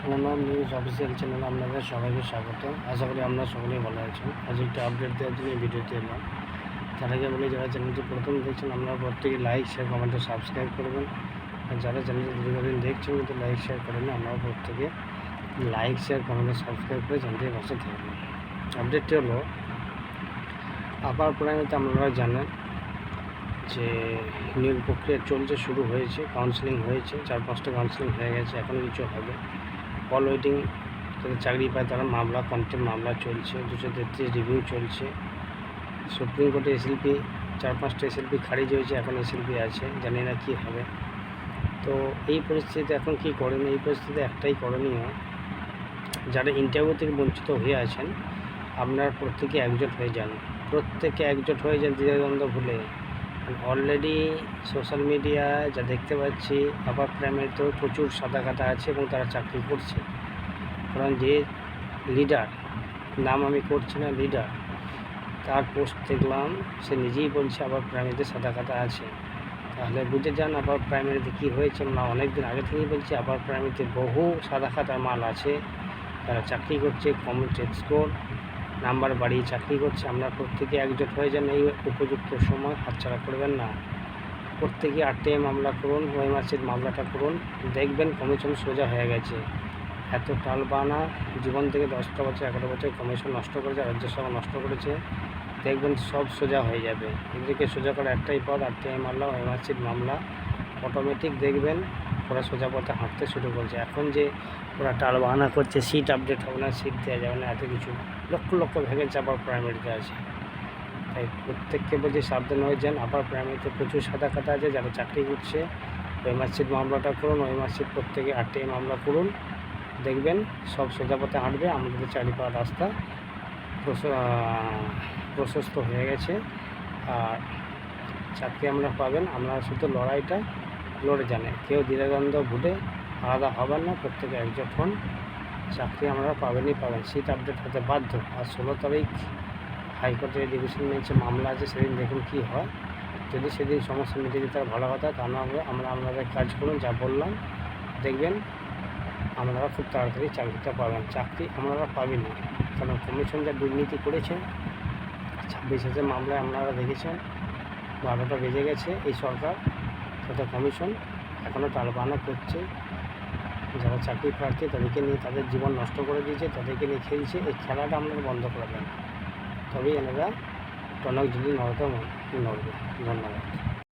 Pranab news official চ্যানেলে, আপনাদের সবাইকে স্বাগত। আশা করি আপনারা সকলেই ভালো আছেন। আজ একটা আপডেট দেওয়ার জন্য ভিডিওতে এলাম। তার আগে বলি, যারা চ্যানেলটি প্রথম দেখছেন, আপনারা প্রত্যেকে লাইক শেয়ার কমেন্টে সাবস্ক্রাইব করবেন। আর যারা চ্যানেলটি দীর্ঘদিন দেখছেন, কিন্তু লাইক শেয়ার করেন আপনারা প্রত্যেকে লাইক শেয়ার কমেন্টে সাবস্ক্রাইব করে চ্যানেলটির পাশে থাকবেন। আপডেটটি হলো, আপার প্রাইমারিতে আপনারা জানেন যে নিয়োগ প্রক্রিয়া চলছে শুরু হয়েছে কাউন্সিলিং হয়েছে চার পাঁচটা কাউন্সিলিং হয়ে গেছে এখনও কিছু হবে। কল ওয়েটিং যাদের চাকরি পায়, তারা মামলা, কন্টেম মামলা চলছে, দুশো তেত্রিশ রিভিউ চলছে। সুপ্রিম কোর্টে এসএলপি চার পাঁচটা এসএলপি খারিজ হয়েছে, এখন এসএলপি আছে, জানি না কী হবে। তো এই পরিস্থিতিতে এখন কী করেন এই পরিস্থিতিতে একটাই করণীয়, যারা ইন্টারভিউ থেকে বঞ্চিত হয়ে আছেন, আপনারা প্রত্যেকে একজোট হয়ে যান। প্রত্যেকে একজোট হয়ে যান, দ্বিধাদ্বন্দ্ব ভুলে। অলরেডি সোশ্যাল মিডিয়ায় যা দেখতে পাচ্ছি আবার আপার প্রাইমারিতেও প্রচুর সাদা কাটা আছে এবং তারা চাকরি করছে। কারণ যে লিডার নাম আমি করছি না লিডার তার পোস্ট দেখলাম, সে নিজেই বলছে আবার প্রাইমারিতে সাদা কাটা আছে। তাহলে বুঝে যান আবার প্রাইমারিতে কী হয়েছে না অনেক দিন আগে থেকেই বলছি আবার প্রাইমারিতে বহু সাদা খাতার মাল আছে। তারা চাকরি করছে কম টেস্ট স্কোর নাম্বার বাড়িয়ে চাকরি করছে, আমরা প্রত্যেকে একজোট হয়ে যান এই উপযুক্ত সময় হাতছাড়া করবেন না। প্রত্যেকে আটটে মামলা করুন ওই মাসের মামলাটা করুন, দেখবেন কমিশন সোজা হয়ে গেছে। এত টাল বানা জীবন থেকে দশটা বছর, এগারো বছর কমিশন নষ্ট করেছে রাজ্যসভা নষ্ট করেছে, দেখবেন সব সোজা হয়ে যাবে। এদেরকে সোজা করা একটাই পথ আটটে মামলা ওই মাসের মামলা। অটোমেটিক দেখবেন ওরা সোজা পথে হাঁটতে শুরু করছে। এখন যে ওরা টাল বাহানা করছে সিট আপডেট হবে না সিট দেওয়া যাবে না, এত কিছু। লক্ষ লক্ষ ভ্যাকেন্সি আবার প্রাইমারিতে আছে। তাই প্রত্যেককে বলছি সাবধান হয়ে যান। আবার প্রাইমারিতে প্রচুর সাদা কাটা আছে, যারা চাকরি করছে, ওই মাসির মামলাটা করুন, ওই মাসির প্রত্যেকে আটটি মামলা করুন। দেখবেন সব সোজা পথে হাঁটবে, আমাদের চারি পাওয়ার রাস্তা প্রশ- প্রশস্ত হয়ে গেছে। আর চাকরি আমরা পাবেন, আমরা শুধু লড়াইটা লড়ে জানে। কেউ দ্বিধাদ্বন্দ্ব ভুলে আলাদা হবেন না, প্রত্যেকে একজোট হন। চাকরি আমরা পাবেনই পাবেন, সিট আপডেট হতে বাধ্য। আর ষোলো তারিখ হাইকোর্টের ডিভিশন বেঞ্চে মামলা আছে, সেদিন দেখুন কী হয়। যদি সেদিন সমস্যা মিটে যেতে ভালো কথা না হলে আমরা আপনাদের কাজ করুন, যা বললাম। দেখবেন আপনারা খুব তাড়াতাড়ি চাকরিটা পাবেন। চাকরি আপনারা পাবেন না কারণ কমিশন যা দুর্নীতি করেছে, ছাব্বিশ হাজার মামলায় আপনারা দেখেছেন, বারোটা বেজে গেছে এই সরকার। তথা কমিশন এখনও টালবানা করছে। যারা চাকরি প্রার্থী, তাদেরকে নিয়ে তাদের জীবন নষ্ট করে দিয়েছে, তাদেরকে নিয়ে খেলছে। এই খেলাটা আপনারা বন্ধ করে দেন তবেই এনারা টনক যদি নড়তে নড়বে ধন্যবাদ।